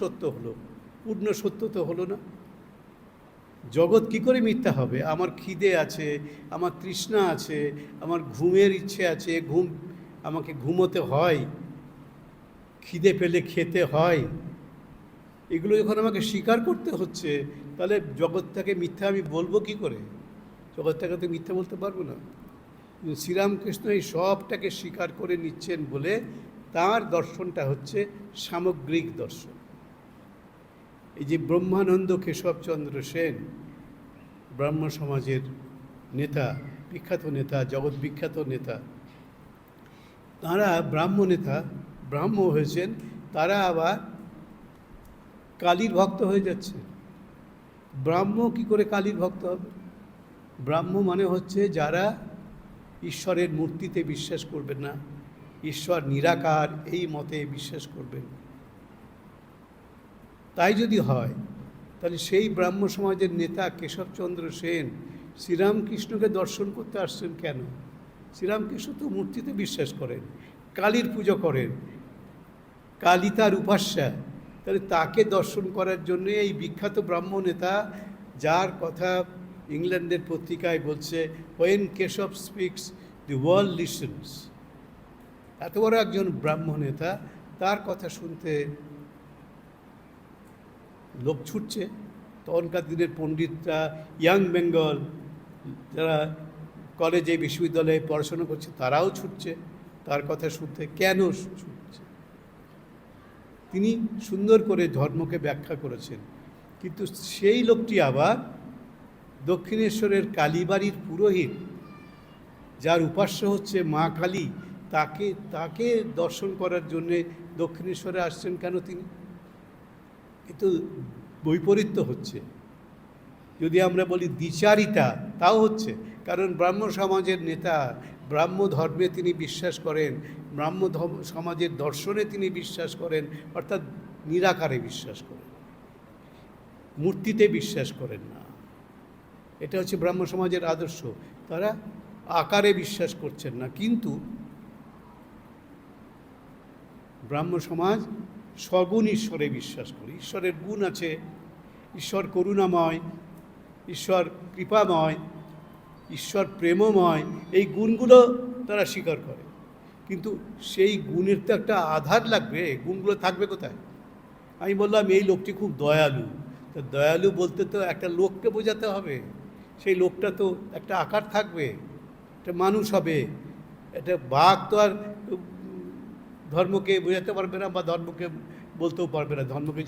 সত্য হলো, পূর্ণ সত্য তো হলো না। জগৎ কি করে মিথ্যা হবে? আমার খিদে আছে, আমার তৃষ্ণা আছে, আমার ঘুমের ইচ্ছে আছে, ঘুম আমাকে ঘুমোতে হয়, খিদে পেলে খেতে হয়। এগুলো যখন আমাকে স্বীকার করতে হচ্ছে, তাহলে জগৎটাকে মিথ্যা আমি বলব কি করে? জগৎটাকে তো মিথ্যা বলতে পারব না। শ্রীরামকৃষ্ণ এই সবটাকে স্বীকার করে নিচ্ছেন বলে তার দর্শনটা হচ্ছে সামগ্রিক দর্শন। এই যে ব্রহ্মানন্দ কেশবচন্দ্র সেন, ব্রাহ্ম সমাজের নেতা, বিখ্যাত নেতা, জগৎ বিখ্যাত নেতা, তারা ব্রাহ্ম নেতা, ব্রাহ্ম হয়েছেন, তারা আবার কালীর ভক্ত হয়ে যাচ্ছে। ব্রাহ্ম কি করে কালীর ভক্ত হবে? ব্রাহ্ম মানে হচ্ছে যারা ঈশ্বরের মূর্তিতে বিশ্বাস করবেন না, ঈশ্বর নিরাকার এই মতে বিশ্বাস করবেন। তাই যদি হয়, তাহলে সেই ব্রাহ্ম সমাজের নেতা কেশবচন্দ্র সেন শ্রীরামকৃষ্ণকে দর্শন করতে আসছেন কেন? শ্রীরামকৃষ্ণ তো মূর্তিতে বিশ্বাস করেন, কালীর পুজো করেন, কালী তার উপাস্যা। তাহলে তাকে দর্শন করার জন্য এই বিখ্যাত ব্রাহ্ম নেতা, যার কথা ইংল্যান্ডের পত্রিকায় বলছে when Keshab speaks the world listens এত বড় একজন ব্রাহ্ম নেতা, তার কথা শুনতে লোক ছুটছে। তখনকার দিনের পণ্ডিতরা, ইয়াং বেঙ্গল, যারা কলেজে, বিশ্ববিদ্যালয়ে পড়াশোনা করছে, তারাও ছুটছে। তার কথা শুনতে কেন ছুটছে? তিনি সুন্দর করে ধর্মকে ব্যাখ্যা করেছেন। কিন্তু সেই লোকটি আবার দক্ষিণেশ্বরের কালীবাড়ির পুরোহিত, যার উপাস্য হচ্ছে মা কালী। তাকে তাকে দর্শন করার জন্যে দক্ষিণেশ্বরে আসছেন কেন তিনি? কিন্তু বৈপরীত্য হচ্ছে। যদি আমরা বলি দ্বিচারিতা, তাও হচ্ছে। কারণ ব্রাহ্ম সমাজের নেতা, ব্রাহ্ম ধর্মে তিনি বিশ্বাস করেন, ব্রাহ্ম সমাজের দর্শনে তিনি বিশ্বাস করেন, অর্থাৎ নিরাকারে বিশ্বাস করেন। মূর্তিতে বিশ্বাস করেন না। এটা হচ্ছে ব্রাহ্ম সমাজের আদর্শ। তারা আকারে বিশ্বাস করছেন না। কিন্তু ব্রাহ্ম সমাজ সগুণ ঈশ্বরে বিশ্বাস করি। ঈশ্বরের গুণ আছে। ঈশ্বর করুণাময়, ঈশ্বর কৃপাময়, ঈশ্বর প্রেমময়, এই গুণগুলো তারা স্বীকার করে। কিন্তু সেই গুণের তো একটা আধার লাগবে। গুণগুলো থাকবে কোথায়? আমি বললাম, এই লোকটি খুব দয়ালু। তা দয়ালু বলতে তো একটা লোককে বোঝাতে হবে। সেই লোকটা তো একটা আকার থাকবে, একটা মানুষ হবে। একটা বাঘ তো আর ধর্মকে বোঝাতে পারবে না বা ধর্মকে বলতেও পারবে না। ধর্মকে